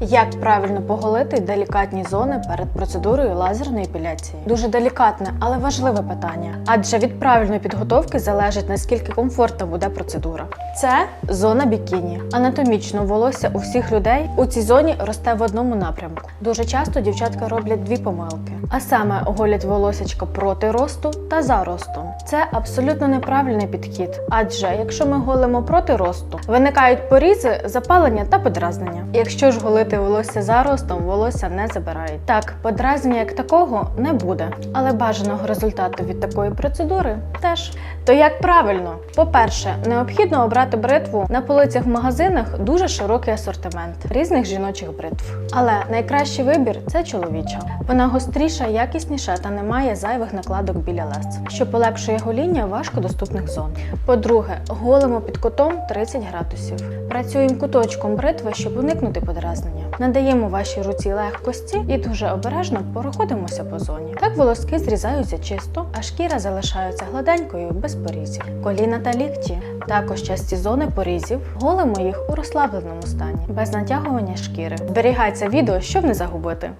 Як правильно поголити делікатні зони перед процедурою лазерної епіляції? Дуже делікатне, але важливе питання. Адже від правильної підготовки залежить наскільки комфортна буде процедура. Це зона бікіні. Анатомічно волосся у всіх людей у цій зоні росте в одному напрямку. Дуже часто дівчатка роблять дві помилки, а саме голять волосячка проти росту та за ростом. Це абсолютно неправильний підхід, адже якщо ми голимо проти росту, виникають порізи, запалення та подразнення. Якщо ж голити волосся за ростом, волосся не забирають. Так, подразнення як такого не буде, але бажаного результату від такої процедури теж. То як правильно? По-перше, необхідно обрати бритву на полицях в магазинах дуже широкий асортимент різних жіночих бритв. Але найкращий вибір це чоловіча. Вона гостріша, якісніша та не має зайвих накладок біля лез, що полегшує гоління важкодоступних зон. По-друге, голимо під кутом 30 градусів. Працюємо куточком бритви, щоб уникнути подразнення. Надаємо вашій руці легкості і дуже обережно проходимося по зоні. Так волоски зрізаються чисто, а шкіра залишається гладенькою без порізів. Коліна та лікті також часті зони порізів. Голимо їх у розслабленому стані, без натягування шкіри. Зберігається відео, щоб не загубити.